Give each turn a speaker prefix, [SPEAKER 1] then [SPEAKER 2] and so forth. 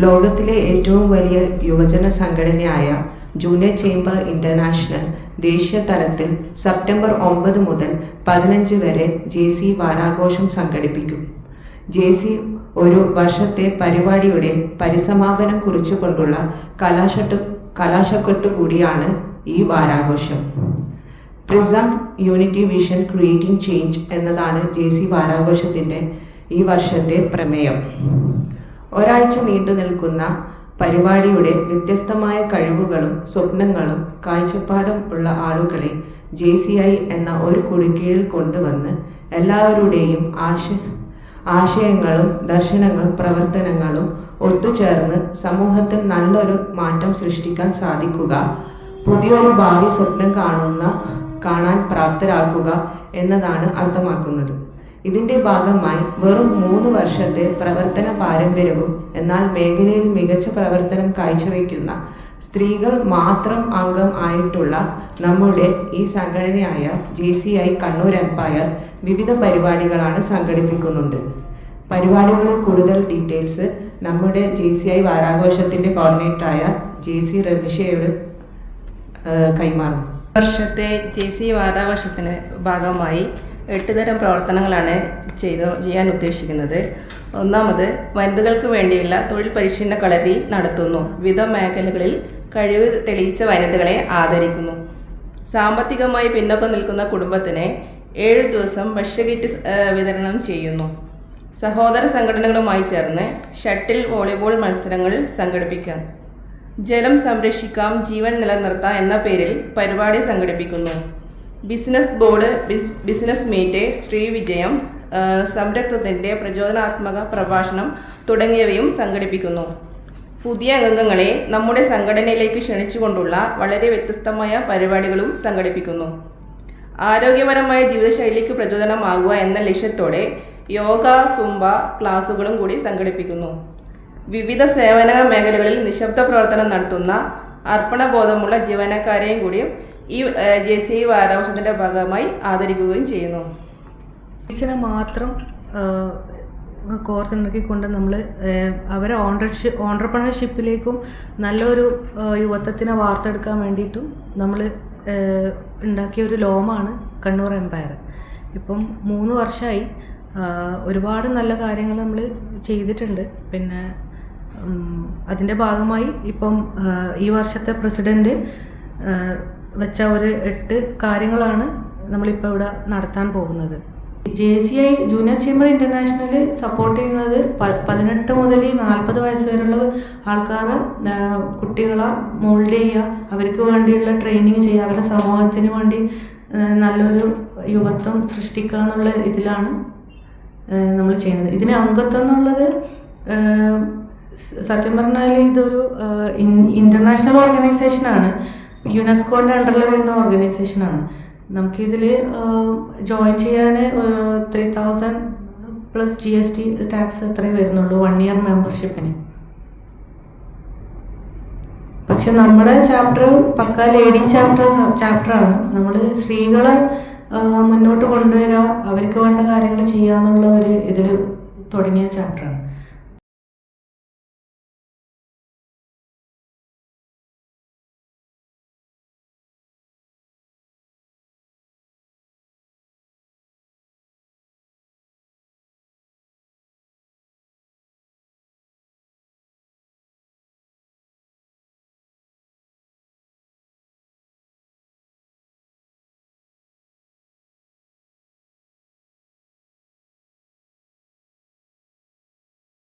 [SPEAKER 1] ലോകത്തിലെ ഏറ്റവും വലിയ യുവജന സംഘടനയായ ജൂനിയർ ചേംബർ ഇന്റർനാഷണൽ ദേശീയ തലത്തിൽ സെപ്റ്റംബർ ഒമ്പത് മുതൽ പതിനഞ്ച് വരെ ജെ സി വാരാഘോഷം സംഘടിപ്പിക്കും. ജെ സി ഒരു വർഷത്തെ പരിപാടിയുടെ പരിസമാപനം കുറിച്ചുകൊണ്ടുള്ള കലാശട്ട് കലാശക്കൊട്ട് കൂടിയാണ് ഈ വാരാഘോഷം. Prism unity vision creating change എന്നതാണ് ജെ സി വാരാഘോഷത്തിന്റെ ഈ വർഷത്തെ പ്രമേയം. ഒരാഴ്ച നീണ്ടു നിൽക്കുന്ന പരിപാടിയുടെ വ്യത്യസ്തമായ കഴിവുകളും സ്വപ്നങ്ങളും കാഴ്ചപ്പാടും ഉള്ള ആളുകളെ ജെ സി ഐ എന്ന ഒരു കുടുക്കീഴിൽ കൊണ്ടുവന്ന് എല്ലാവരുടെയും ആശ ആശയങ്ങളും ദർശനങ്ങളും പ്രവർത്തനങ്ങളും ഒത്തുചേർന്ന് സമൂഹത്തിൽ നല്ലൊരു മാറ്റം സൃഷ്ടിക്കാൻ സാധിക്കുക പുതിയൊരു ഭാവി സ്വപ്നം കാണുന്ന കാണാൻ പ്രാപ്തരാക്കുക എന്നതാണ് അർത്ഥമാക്കുന്നത്. ഇതിന്റെ ഭാഗമായി വെറും മൂന്ന് വർഷത്തെ പ്രവർത്തന പാരമ്പര്യവും എന്നാൽ മേഖലയിൽ മികച്ച പ്രവർത്തനം കാഴ്ചവെക്കുന്ന സ്ത്രീകൾ മാത്രം അംഗം ആയിട്ടുള്ള നമ്മുടെ ഈ സംഘടനയായ J C I Kannur Empire വിവിധ പരിപാടികളാണ് സംഘടിപ്പിക്കുന്നുണ്ട്. പരിപാടികളെ കൂടുതൽ ഡീറ്റെയിൽസ് നമ്മുടെ ജെ സി ഐ വാരാഘോഷത്തിന്റെ കോർഡിനേറ്ററായ ജെ സി റബിഷയോട് കൈമാറും.
[SPEAKER 2] വർഷത്തെ ജെ സി വാരാഘോഷത്തിന് ഭാഗമായി എട്ട് തരം പ്രവർത്തനങ്ങളാണ് ചെയ്ത് ചെയ്യാൻ ഉദ്ദേശിക്കുന്നത്. ഒന്നാമത് വനിതകൾക്ക് വേണ്ടിയുള്ള തൊഴിൽ പരിശീലന കളരി നടത്തുന്നു. വിവിധ മേഖലകളിൽ കഴിവ് തെളിയിച്ച വനിതകളെ ആദരിക്കുന്നു. സാമ്പത്തികമായി പിന്നോക്കം നിൽക്കുന്ന കുടുംബത്തിന് ഏഴ് ദിവസം ഭക്ഷ്യകിറ്റ് വിതരണം ചെയ്യുന്നു. സഹോദര സംഘടനകളുമായി ചേർന്ന് ഷട്ടിൽ വോളിബോൾ മത്സരങ്ങൾ സംഘടിപ്പിക്കാം. ജലം സംരക്ഷിക്കാം ജീവൻ നിലനിർത്താം എന്ന പേരിൽ പരിപാടി സംഘടിപ്പിക്കുന്നു. ബിസിനസ് ബോർഡ് ബിസ്- ബിസിനസ് മീറ്റ് ശ്രീ വിജയം ആ, സംരംഭത്തിന്റെ പ്രചോദനാത്മക പ്രഭാഷണം തുടങ്ങിയവയും സംഘടിപ്പിക്കുന്നു. പുതിയ അംഗങ്ങളെ നമ്മുടെ സംഘടനയിലേക്ക് ക്ഷണിച്ചുകൊണ്ടുള്ള വളരെ വ്യത്യസ്തമായ പരിപാടികളും സംഘടിപ്പിക്കുന്നു. ആരോഗ്യപരമായ ജീവിതശൈലിക്ക് പ്രചോദനമാകുക എന്ന ലക്ഷ്യത്തോടെ യോഗ സുംബ ക്ലാസുകളും കൂടി സംഘടിപ്പിക്കുന്നു. വിവിധ സേവന മേഖലകളിൽ നിശബ്ദ പ്രവർത്തനം നടത്തുന്ന അർപ്പണബോധമുള്ള ജീവനക്കാരെയും കൂടി ഈ ജെ സി ഐ വാരാഘോഷത്തിന്റെ ഭാഗമായി ആദരിക്കുകയും ചെയ്യുന്നു.
[SPEAKER 3] ടീച്ചറെ മാത്രം കോർത്തിണക്കിക്കൊണ്ട് നമ്മൾ അവരെ ഓണ്ടർഷിപ്പ് ഓണ്ടർപ്രണർഷിപ്പിലേക്കും നല്ലൊരു യുവത്വത്തിനെ വാർത്തെടുക്കാൻ വേണ്ടിയിട്ടും നമ്മൾ ഉണ്ടാക്കിയ ഒരു ലോമാണ് കണ്ണൂർ എംപയർ. ഇപ്പം മൂന്ന് വർഷമായി ഒരുപാട് നല്ല കാര്യങ്ങൾ നമ്മൾ ചെയ്തിട്ടുണ്ട്. പിന്നെ അതിന്റെ ഭാഗമായി ഇപ്പം ഈ വർഷത്തെ പ്രസിഡന്റ് വെച്ച ഒരു എട്ട് കാര്യങ്ങളാണ് നമ്മളിപ്പോൾ ഇവിടെ നടത്താൻ പോകുന്നത്. J C I junior chamber international support ചെയ്യുന്നത് പതിനെട്ട് മുതൽ നാൽപ്പത് വയസ്സ് വരെയുള്ള ആൾക്കാർ കുട്ടികളെ മോൾഡ് ചെയ്യുക അവർക്ക് വേണ്ടിയുള്ള ട്രെയിനിങ് ചെയ്യുക അവരുടെ സമൂഹത്തിന് വേണ്ടി നല്ലൊരു യുവത്വം സൃഷ്ടിക്കുക എന്നുള്ള ഇതിലാണ് നമ്മൾ ചെയ്യുന്നത്. ഇതിന് അംഗത്വം എന്നുള്ളത് സത്യം പറഞ്ഞാൽ ഇതൊരു ഇന്റർനാഷണൽ ഓർഗനൈസേഷനാണ് യുനെസ്കോന്റെ അണ്ടറിൽ വരുന്ന ഓർഗനൈസേഷനാണ് നമുക്കിതിൽ ജോയിൻ ചെയ്യാൻ three thousand plus G S T tax അത്രേ വരുന്നുള്ളൂ വൺ ഇയർ മെമ്പർഷിപ്പിന് പക്ഷെ നമ്മുടെ ചാപ്റ്റർ പക്ക ലേഡി ചാപ്റ്റർ ചാപ്റ്ററാണ് നമ്മൾ സ്ത്രീകളെ മുന്നോട്ട് കൊണ്ടുവരിക അവർക്ക് വേണ്ട കാര്യങ്ങൾ ചെയ്യുക എന്നുള്ള ഒരു ഇതിൽ തുടങ്ങിയ ചാപ്റ്ററാണ്